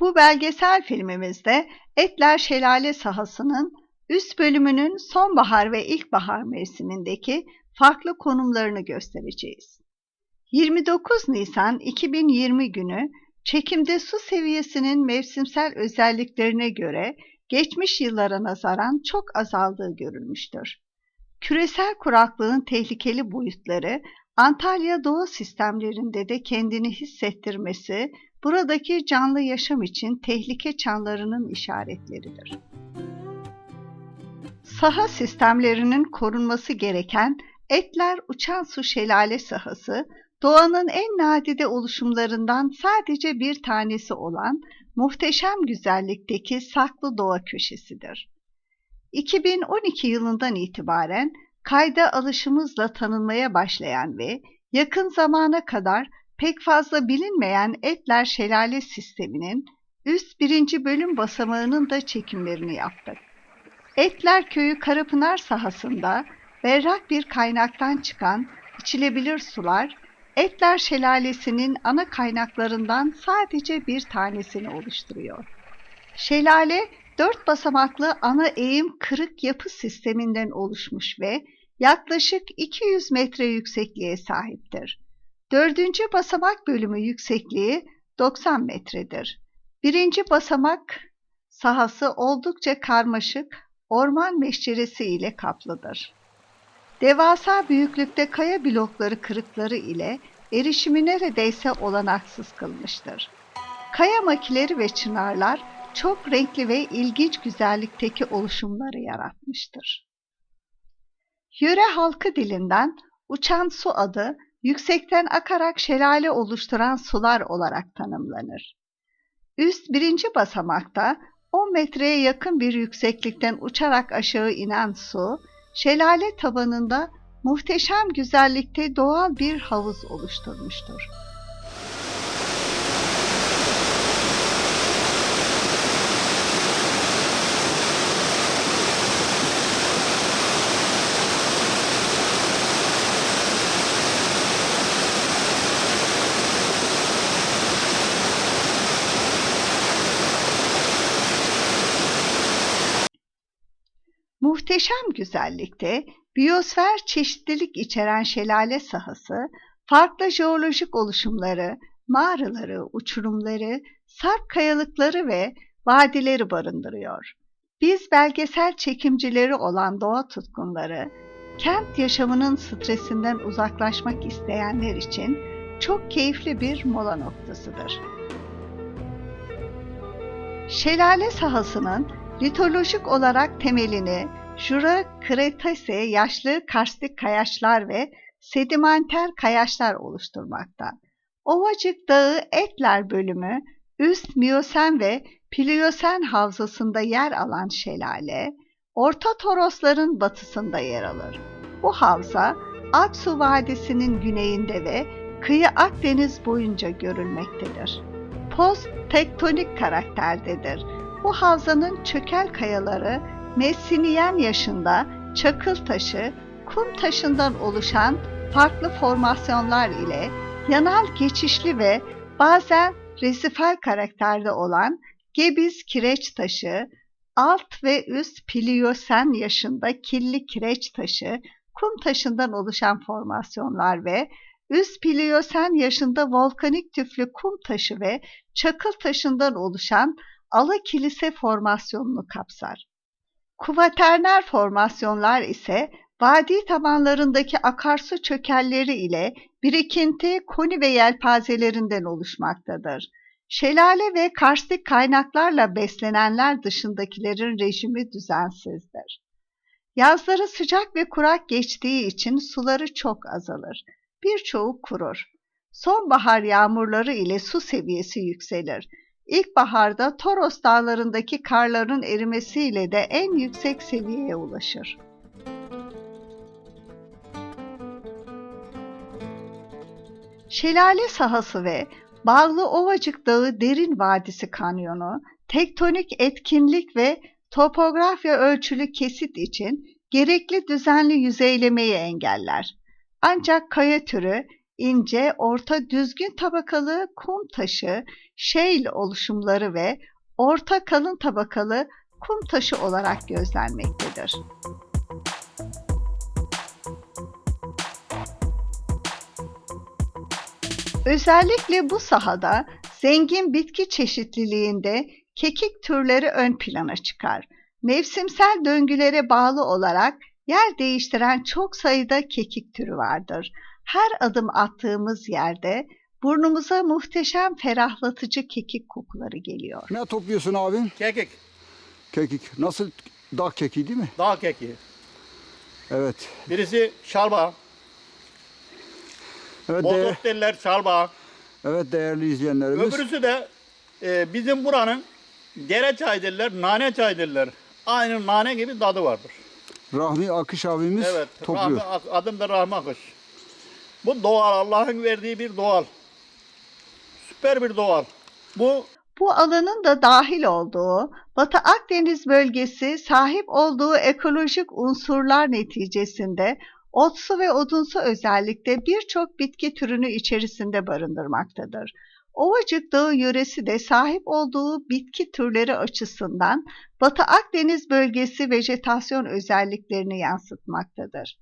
Bu belgesel filmimizde Etler Şelale sahasının üst bölümünün sonbahar ve ilkbahar mevsimindeki farklı konumlarını göstereceğiz. 29 Nisan 2020 günü çekimde su seviyesinin mevsimsel özelliklerine göre geçmiş yıllara nazaran çok azaldığı görülmüştür. Küresel kuraklığın tehlikeli boyutları Antalya Doğa sistemlerinde de kendini hissettirmesi buradaki canlı yaşam için tehlike çanlarının işaretleridir. Saha sistemlerinin korunması gereken Etler Uçan Su Şelale sahası, doğanın en nadide oluşumlarından sadece bir tanesi olan muhteşem güzellikteki saklı doğa köşesidir. 2012 yılından itibaren kayda alışımızla tanınmaya başlayan ve yakın zamana kadar pek fazla bilinmeyen Etler Şelale Sistemi'nin üst birinci bölüm basamağının da çekimlerini yaptık. Etler Köyü Karapınar sahasında berrak bir kaynaktan çıkan içilebilir sular, Etler Şelalesi'nin ana kaynaklarından sadece bir tanesini oluşturuyor. Şelale, dört basamaklı ana eğim kırık yapı sisteminden oluşmuş ve yaklaşık 200 metre yüksekliğe sahiptir. Dördüncü basamak bölümü yüksekliği 90 metredir. Birinci basamak sahası oldukça karmaşık, orman meşceresi ile kaplıdır. Devasa büyüklükte kaya blokları kırıkları ile erişimi neredeyse olanaksız kılmıştır. Kaya makileri ve çınarlar çok renkli ve ilginç güzellikteki oluşumları yaratmıştır. Yöre halkı dilinden uçan su adı yüksekten akarak şelale oluşturan sular olarak tanımlanır. Üst birinci basamakta 10 metreye yakın bir yükseklikten uçarak aşağı inen su, şelale tabanında muhteşem güzellikte doğal bir havuz oluşturmuştur. Muhteşem güzellikte biyosfer çeşitlilik içeren şelale sahası, farklı jeolojik oluşumları, mağaraları, uçurumları, sarp kayalıkları ve vadileri barındırıyor. Biz belgesel çekimcileri olan doğa tutkunları, kent yaşamının stresinden uzaklaşmak isteyenler için çok keyifli bir mola noktasıdır. Şelale sahasının litolojik olarak temelini Jura Kretase yaşlı karstik kayaçlar ve sedimenter kayaçlar oluşturmakta. Ovacık Dağı Etler bölümü üst Miyosen ve Pliyosen havzasında yer alan şelale, Orta Torosların batısında yer alır. Bu havza Aksu Vadisi'nin güneyinde ve kıyı Akdeniz boyunca görülmektedir. Post tektonik karakterdedir. Bu havzanın çökel kayaları Messiniyen yaşında çakıl taşı, kum taşından oluşan farklı formasyonlar ile yanal geçişli ve bazen resifal karakterde olan Gebiz kireç taşı, alt ve üst Pliyosen yaşında killi kireç taşı, kum taşından oluşan formasyonlar ve üst Pliyosen yaşında volkanik tüflü kum taşı ve çakıl taşından oluşan ala kilise formasyonunu kapsar. Kuvaterner formasyonlar ise vadi tabanlarındaki akarsu çökelleri ile birikinti, koni ve yelpazelerinden oluşmaktadır. Şelale ve karstik kaynaklarla beslenenler dışındakilerin rejimi düzensizdir. Yazları sıcak ve kurak geçtiği için suları çok azalır. Birçoğu kurur. Sonbahar yağmurları ile su seviyesi yükselir. İlkbaharda Toros dağlarındaki karların erimesiyle de en yüksek seviyeye ulaşır. Şelale sahası ve Bağlı Ovacık Dağı Derin Vadisi Kanyonu, tektonik etkinlik ve topografya ölçülü kesit için gerekli düzenli yüzeylemeyi engeller. Ancak kaya türü ince, orta düzgün tabakalı kum taşı, şeil oluşumları ve orta kalın tabakalı kum taşı olarak gözlenmektedir. Özellikle bu sahada zengin bitki çeşitliliğinde kekik türleri ön plana çıkar. Mevsimsel döngülere bağlı olarak yer değiştiren çok sayıda kekik türü vardır. Her adım attığımız yerde burnumuza muhteşem ferahlatıcı kekik kokuları geliyor. Ne topluyorsun abim? Kekik, Kekik. Nasıl dağ kekiği değil mi? dağ kekiği. Evet. Birisi şalba, Evet, de- bozot derler şalba. evet değerli izleyenlerimiz. Öbürüsü de e, bizim buranın dere çay derler, nane çay derler. Aynı nane gibi tadı vardır. Rahmi Akış abimiz Evet, topluyor. Rahmi, adım da Rahmi Akış. Bu doğal, Allah'ın verdiği bir doğal. Süper bir doğal. Bu Bu alanın da dahil olduğu Batı Akdeniz bölgesi sahip olduğu ekolojik unsurlar neticesinde otsu ve odunsu özellikle birçok bitki türünü içerisinde barındırmaktadır. Ovacık Dağı yöresi de sahip olduğu bitki türleri açısından Batı Akdeniz bölgesi vejetasyon özelliklerini yansıtmaktadır.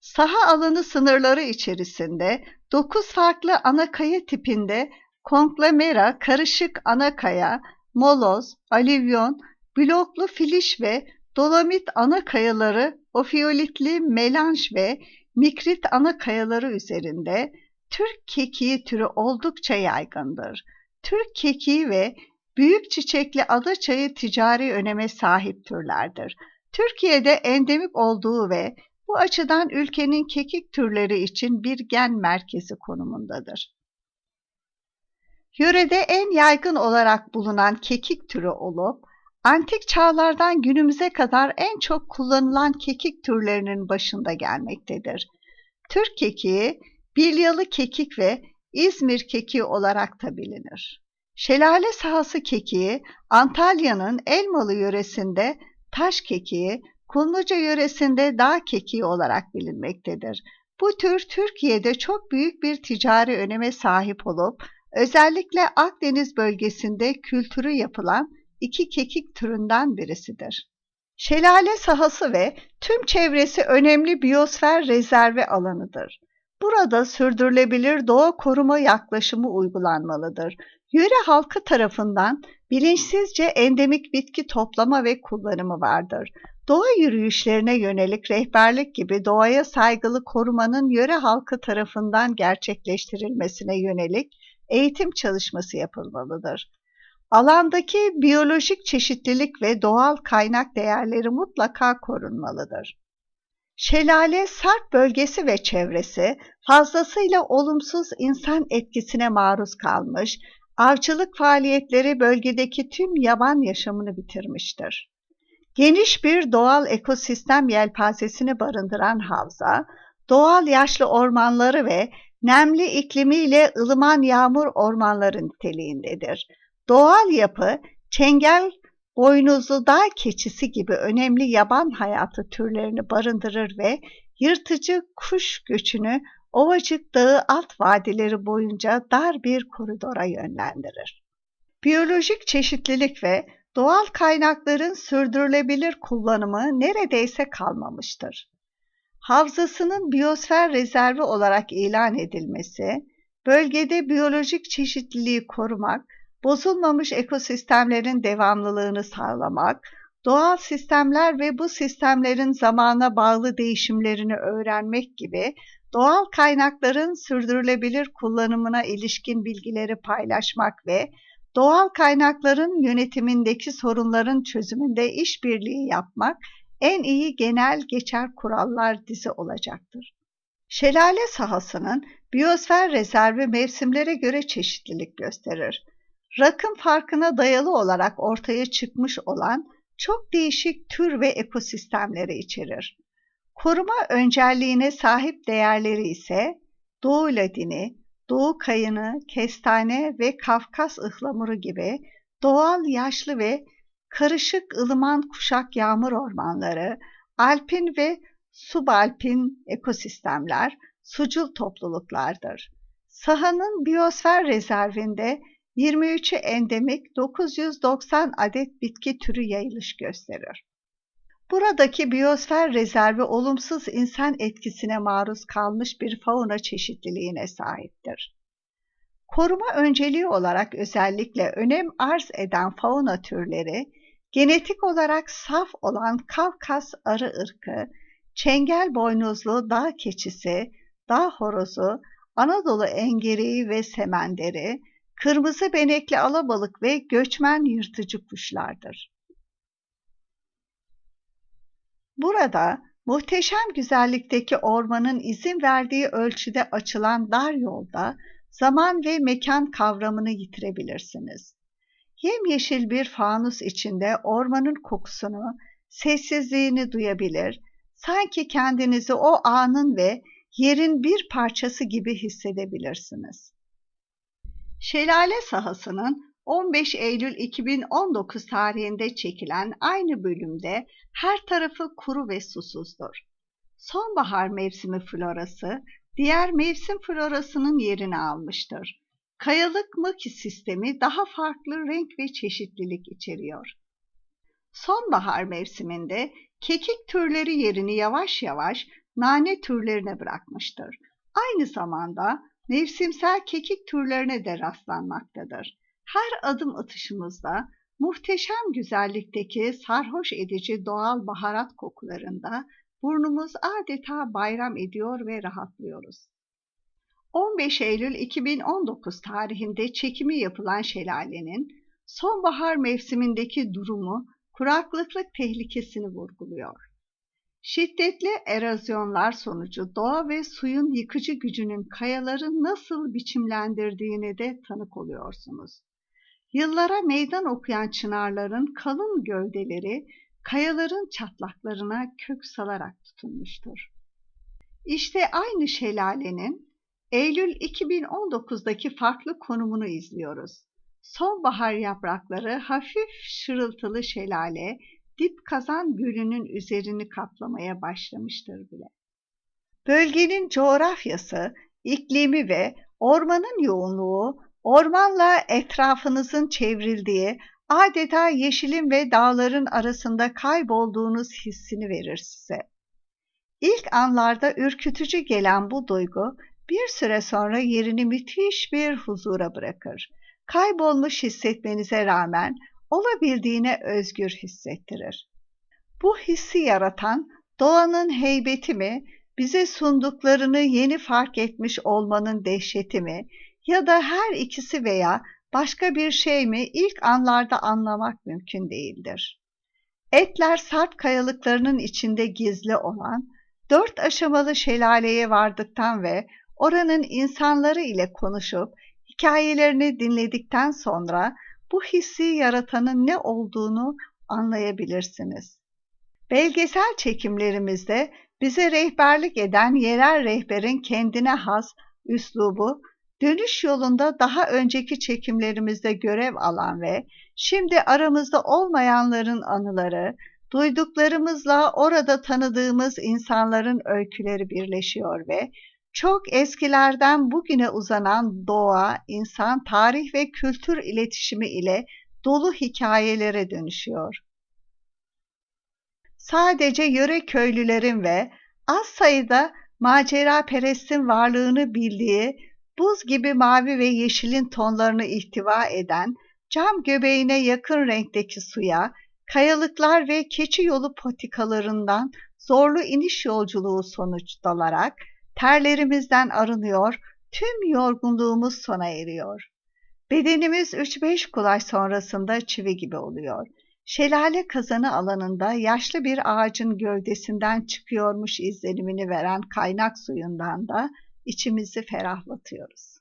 Saha alanı sınırları içerisinde 9 farklı ana kaya tipinde konglamera, karışık ana kaya, moloz, alivyon, bloklu filiş ve dolomit ana kayaları, ofiyolitli melanj ve mikrit ana kayaları üzerinde Türk kekiği türü oldukça yaygındır. Türk kekiği ve büyük çiçekli ada çayı ticari öneme sahip türlerdir. Türkiye'de endemik olduğu ve bu açıdan ülkenin kekik türleri için bir gen merkezi konumundadır. Yörede en yaygın olarak bulunan kekik türü olup, antik çağlardan günümüze kadar en çok kullanılan kekik türlerinin başında gelmektedir. Türk kekiği, bilyalı kekik ve İzmir kekiği olarak da bilinir. Şelale sahası kekiği, Antalya'nın Elmalı yöresinde taş kekiği, Kumluca yöresinde dağ kekiği olarak bilinmektedir. Bu tür Türkiye'de çok büyük bir ticari öneme sahip olup özellikle Akdeniz bölgesinde kültürü yapılan iki kekik türünden birisidir. Şelale sahası ve tüm çevresi önemli biyosfer rezervi alanıdır. Burada sürdürülebilir doğa koruma yaklaşımı uygulanmalıdır. Yöre halkı tarafından bilinçsizce endemik bitki toplama ve kullanımı vardır. Doğa yürüyüşlerine yönelik rehberlik gibi doğaya saygılı korumanın yöre halkı tarafından gerçekleştirilmesine yönelik eğitim çalışması yapılmalıdır. Alandaki biyolojik çeşitlilik ve doğal kaynak değerleri mutlaka korunmalıdır. Şelale, Sarp bölgesi ve çevresi fazlasıyla olumsuz insan etkisine maruz kalmış, avcılık faaliyetleri bölgedeki tüm yaban yaşamını bitirmiştir. Geniş bir doğal ekosistem yelpazesini barındıran havza, doğal yaşlı ormanları ve nemli iklimiyle ılıman yağmur ormanları niteliğindedir. Doğal yapı, çengel boynuzlu dağ keçisi gibi önemli yaban hayatı türlerini barındırır ve yırtıcı kuş göçünü Ovacık Dağı alt vadileri boyunca dar bir koridora yönlendirir. Biyolojik çeşitlilik ve doğal kaynakların sürdürülebilir kullanımı neredeyse kalmamıştır. Havzasının biyosfer rezervi olarak ilan edilmesi, bölgede biyolojik çeşitliliği korumak, bozulmamış ekosistemlerin devamlılığını sağlamak, doğal sistemler ve bu sistemlerin zamana bağlı değişimlerini öğrenmek gibi doğal kaynakların sürdürülebilir kullanımına ilişkin bilgileri paylaşmak ve doğal kaynakların yönetimindeki sorunların çözümünde işbirliği yapmak en iyi genel geçer kurallar dizi olacaktır. Şelale sahasının biyosfer rezervi mevsimlere göre çeşitlilik gösterir. Rakım farkına dayalı olarak ortaya çıkmış olan çok değişik tür ve ekosistemleri içerir. Koruma öncelliğine sahip değerleri ise Doğu Ladini, Doğu Kayını, Kestane ve Kafkas ıhlamuru gibi doğal yaşlı ve karışık ılıman kuşak yağmur ormanları, alpin ve subalpin ekosistemler, sucul topluluklardır. Sahanın biyosfer rezervinde 23'ü endemik 990 adet bitki türü yayılış gösterir. Buradaki biyosfer rezervi olumsuz insan etkisine maruz kalmış bir fauna çeşitliliğine sahiptir. Koruma önceliği olarak özellikle önem arz eden fauna türleri, genetik olarak saf olan Kafkas arı ırkı, çengel boynuzlu dağ keçisi, dağ horozu, Anadolu engereği ve semenderi, kırmızı benekli alabalık ve göçmen yırtıcı kuşlardır. Burada muhteşem güzellikteki ormanın izin verdiği ölçüde açılan dar yolda zaman ve mekan kavramını yitirebilirsiniz. Yemyeşil bir fanus içinde ormanın kokusunu, sessizliğini duyabilir, sanki kendinizi o anın ve yerin bir parçası gibi hissedebilirsiniz. Şelale sahasının 15 Eylül 2019 tarihinde çekilen aynı bölümde her tarafı kuru ve susuzdur. Sonbahar mevsimi florası diğer mevsim florasının yerini almıştır. Kayalık maki sistemi daha farklı renk ve çeşitlilik içeriyor. Sonbahar mevsiminde kekik türleri yerini yavaş yavaş nane türlerine bırakmıştır. Aynı zamanda mevsimsel kekik türlerine de rastlanmaktadır. Her adım atışımızda muhteşem güzellikteki sarhoş edici doğal baharat kokularında burnumuz adeta bayram ediyor ve rahatlıyoruz. 15 Eylül 2019 tarihinde çekimi yapılan şelalenin sonbahar mevsimindeki durumu kuraklıklık tehlikesini vurguluyor. Şiddetli erozyonlar sonucu doğa ve suyun yıkıcı gücünün kayaları nasıl biçimlendirdiğine de tanık oluyorsunuz. Yıllara meydan okuyan çınarların kalın gövdeleri kayaların çatlaklarına kök salarak tutunmuştur. İşte aynı şelalenin Eylül 2019'daki farklı konumunu izliyoruz. Sonbahar yaprakları hafif şırıltılı şelale, dip kazan gölünün üzerini kaplamaya başlamıştır bile. Bölgenin coğrafyası, iklimi ve ormanın yoğunluğu, ormanla etrafınızın çevrildiği, adeta yeşilin ve dağların arasında kaybolduğunuz hissini verir size. İlk anlarda ürkütücü gelen bu duygu bir süre sonra yerini müthiş bir huzura bırakır. Kaybolmuş hissetmenize rağmen olabildiğine özgür hissettirir. Bu hissi yaratan doğanın heybeti mi, bize sunduklarını yeni fark etmiş olmanın dehşeti mi ya da her ikisi veya başka bir şey mi ilk anlarda anlamak mümkün değildir. Etler Sarp kayalıklarının içinde gizli olan dört aşamalı şelaleye vardıktan ve oranın insanları ile konuşup hikayelerini dinledikten sonra bu hissi yaratanın ne olduğunu anlayabilirsiniz. Belgesel çekimlerimizde bize rehberlik eden yerel rehberin kendine has üslubu, dönüş yolunda daha önceki çekimlerimizde görev alan ve şimdi aramızda olmayanların anıları, duyduklarımızla orada tanıdığımız insanların öyküleri birleşiyor ve çok eskilerden bugüne uzanan doğa, insan, tarih ve kültür iletişimi ile dolu hikayelere dönüşüyor. Sadece yöre köylülerin ve az sayıda macera perestin varlığını bildiği buz gibi mavi ve yeşilin tonlarını ihtiva eden cam göbeğine yakın renkteki suya, kayalıklar ve keçi yolu potikalarından zorlu iniş yolculuğu sonuç dalarak terlerimizden arınıyor, tüm yorgunluğumuz sona eriyor. Bedenimiz 3-5 kulaç sonrasında çivi gibi oluyor. Şelale kazanı alanında yaşlı bir ağacın gövdesinden çıkıyormuş izlenimini veren kaynak suyundan da içimizi ferahlatıyoruz.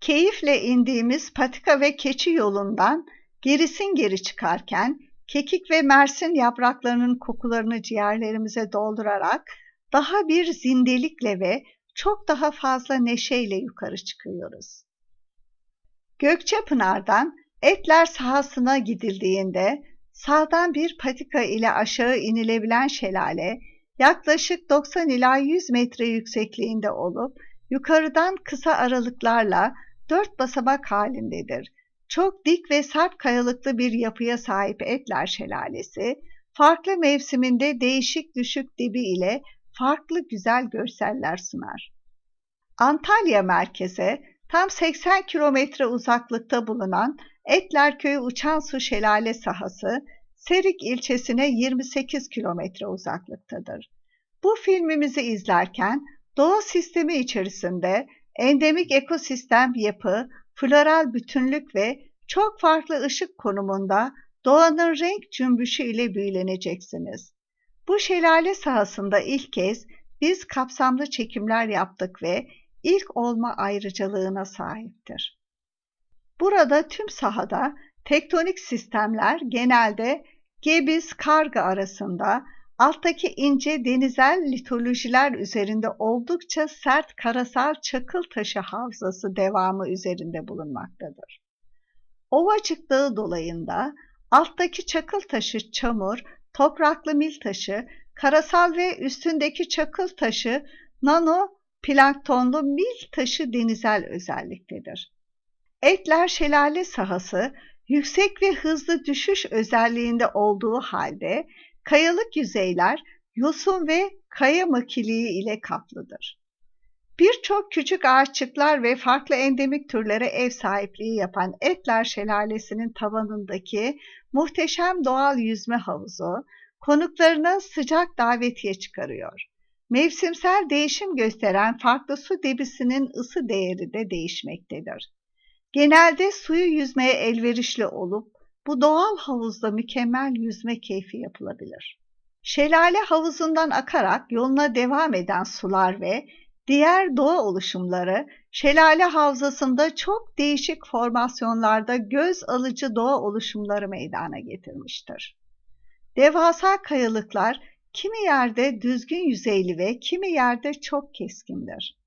Keyifle indiğimiz patika ve keçi yolundan gerisin geri çıkarken kekik ve mersin yapraklarının kokularını ciğerlerimize doldurarak daha bir zindelikle ve çok daha fazla neşeyle yukarı çıkıyoruz. Gökçepınar'dan Etler sahasına gidildiğinde sağdan bir patika ile aşağı inilebilen şelale yaklaşık 90 ila 100 metre yüksekliğinde olup yukarıdan kısa aralıklarla dört basamak halindedir. Çok dik ve sarp kayalıklı bir yapıya sahip Etler Şelalesi, farklı mevsiminde değişik düşük dibi ile farklı güzel görseller sunar. Antalya merkeze tam 80 kilometre uzaklıkta bulunan Etlerköy Uçan Su Şelale sahası, Serik ilçesine 28 kilometre uzaklıktadır. Bu filmimizi izlerken doğa sistemi içerisinde endemik ekosistem yapı, floral bütünlük ve çok farklı ışık konumunda doğanın renk cümbüşü ile büyüleneceksiniz. Bu şelale sahasında ilk kez biz kapsamlı çekimler yaptık ve ilk olma ayrıcalığına sahiptir. Burada tüm sahada tektonik sistemler genelde Gebiz-Karga arasında alttaki ince denizel litolojiler üzerinde oldukça sert karasal çakıl taşı havzası devamı üzerinde bulunmaktadır. Ovacık Dağı dolayında alttaki çakıl taşı çamur, topraklı mil taşı, karasal ve üstündeki çakıl taşı nano planktonlu mil taşı denizel özelliktedir. Etler şelale sahası yüksek ve hızlı düşüş özelliğinde olduğu halde kayalık yüzeyler yosun ve kaya makiliği ile kaplıdır. Birçok küçük ağaççıklar ve farklı endemik türlere ev sahipliği yapan Etler Şelalesi'nin tavanındaki muhteşem doğal yüzme havuzu konuklarına sıcak davetiye çıkarıyor. Mevsimsel değişim gösteren farklı su debisinin ısı değeri de değişmektedir. Genelde suyu yüzmeye elverişli olup bu doğal havuzda mükemmel yüzme keyfi yapılabilir. Şelale havuzundan akarak yoluna devam eden sular ve diğer doğa oluşumları şelale havzasında çok değişik formasyonlarda göz alıcı doğa oluşumları meydana getirmiştir. Devasa kayalıklar kimi yerde düzgün yüzeyli ve kimi yerde çok keskindir.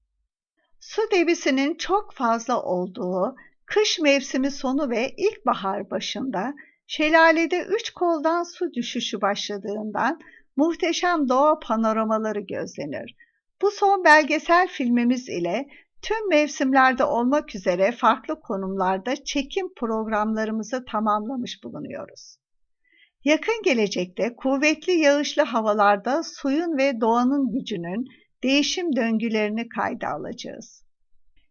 Su debisinin çok fazla olduğu kış mevsimi sonu ve ilkbahar başında şelalede üç koldan su düşüşü başladığından muhteşem doğa panoramaları gözlenir. Bu son belgesel filmimiz ile tüm mevsimlerde olmak üzere farklı konumlarda çekim programlarımızı tamamlamış bulunuyoruz. Yakın gelecekte kuvvetli yağışlı havalarda suyun ve doğanın gücünün değişim döngülerini kayda alacağız.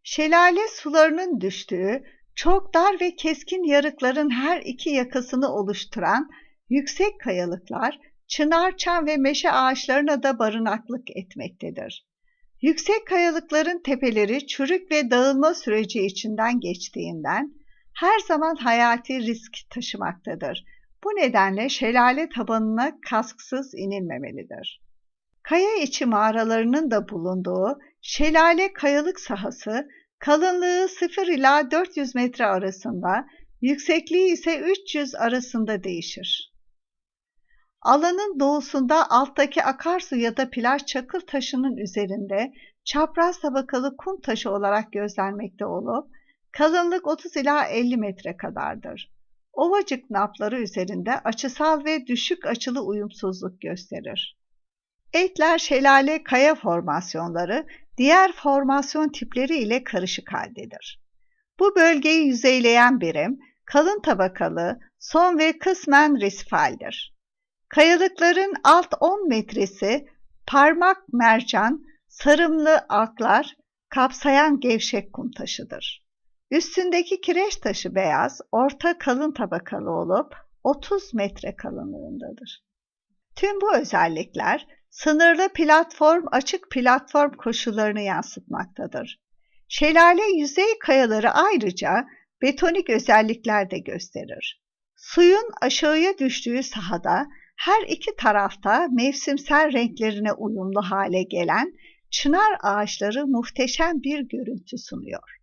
Şelale sularının düştüğü, çok dar ve keskin yarıkların her iki yakasını oluşturan yüksek kayalıklar, çınar, çam ve meşe ağaçlarına da barınaklık etmektedir. Yüksek kayalıkların tepeleri çürük ve dağılma süreci içinden geçtiğinden her zaman hayati risk taşımaktadır. Bu nedenle şelale tabanına kasksız inilmemelidir. Kaya içi mağaralarının da bulunduğu şelale kayalık sahası kalınlığı 0 ila 400 metre arasında, yüksekliği ise 300 arasında değişir. Alanın doğusunda alttaki akarsu ya da plaj çakıl taşının üzerinde çapraz tabakalı kum taşı olarak gözlenmekte olup kalınlık 30 ila 50 metre kadardır. Ovacık napları üzerinde açısal ve düşük açılı uyumsuzluk gösterir. Etler şelale kaya formasyonları diğer formasyon tipleri ile karışık haldedir. Bu bölgeyi yüzeyleyen birim kalın tabakalı, son ve kısmen resifaldir. Kayalıkların alt 10 metresi parmak mercan, sarımlı aklar kapsayan gevşek kum taşıdır. Üstündeki kireç taşı beyaz, orta kalın tabakalı olup 30 metre kalınlığındadır. Tüm bu özellikler sınırlı platform açık platform koşullarını yansıtmaktadır. Şelale yüzey kayaları ayrıca betonik özellikler de gösterir. Suyun aşağıya düştüğü sahada her iki tarafta mevsimsel renklerine uyumlu hale gelen çınar ağaçları muhteşem bir görüntü sunuyor.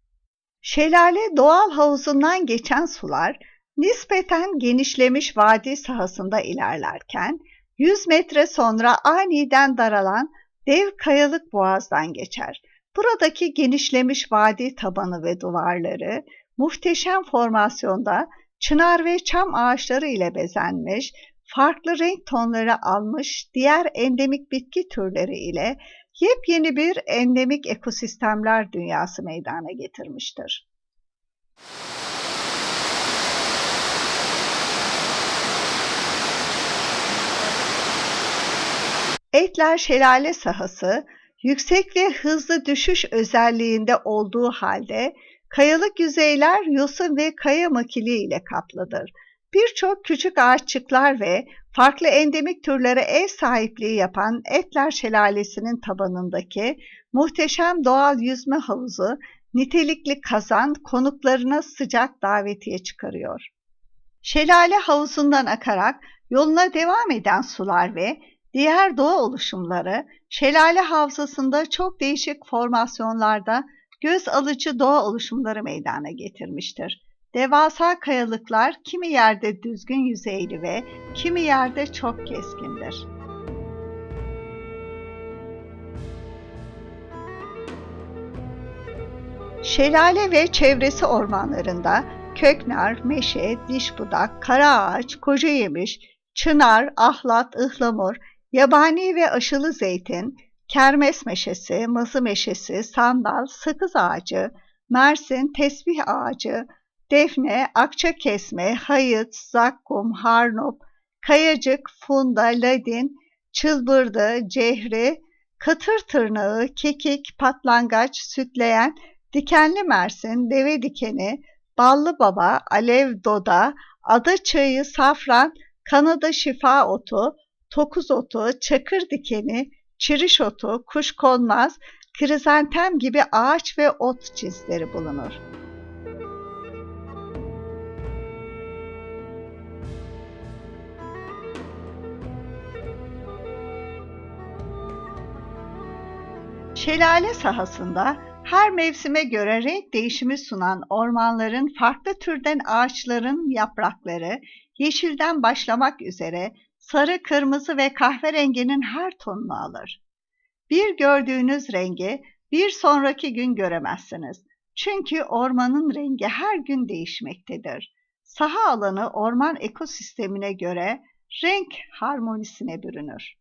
Şelale doğal havuzundan geçen sular nispeten genişlemiş vadi sahasında ilerlerken 100 metre sonra aniden daralan dev kayalık boğazdan geçer. Buradaki genişlemiş vadi tabanı ve duvarları muhteşem formasyonda çınar ve çam ağaçları ile bezenmiş farklı renk tonları almış diğer endemik bitki türleri ile yepyeni bir endemik ekosistemler dünyası meydana getirmiştir. Etler şelale sahası yüksek ve hızlı düşüş özelliğinde olduğu halde kayalık yüzeyler yosun ve kaya makili ile kaplıdır. Birçok küçük ağaççıklar ve farklı endemik türlere ev sahipliği yapan Etler Şelalesi'nin tabanındaki muhteşem doğal yüzme havuzu nitelikli kazan konuklarına sıcak davetiye çıkarıyor. Şelale havuzundan akarak yoluna devam eden sular ve diğer doğa oluşumları şelale havzasında çok değişik formasyonlarda göz alıcı doğa oluşumları meydana getirmiştir. Devasa kayalıklar kimi yerde düzgün yüzeyli ve kimi yerde çok keskindir. Şelale ve çevresi ormanlarında köknar, meşe, dişbudak, kara ağaç, koca yemiş, çınar, ahlat, ıhlamur, yabani ve aşılı zeytin, kermes meşesi, mızı meşesi, sandal, sakız ağacı, mersin, tesbih ağacı, defne, akça kesme, hayıt, zakkum, harnop, kayacık, funda, ladin, çılbırdı, cehri, katır tırnağı, kekik, patlangaç, sütleyen, dikenli mersin, deve dikeni, ballı baba, alev doda, ada çayı, safran, Kanada şifa otu, tokuz otu, çakır dikeni, çiriş otu, kuşkonmaz, krizantem gibi ağaç ve ot cinsleri bulunur. Şelale sahasında her mevsime göre renk değişimi sunan ormanların farklı türden ağaçların yaprakları yeşilden başlamak üzere sarı, kırmızı ve kahverenginin her tonunu alır. Bir gördüğünüz rengi bir sonraki gün göremezsiniz. Çünkü ormanın rengi her gün değişmektedir. Saha alanı orman ekosistemine göre renk harmonisine bürünür.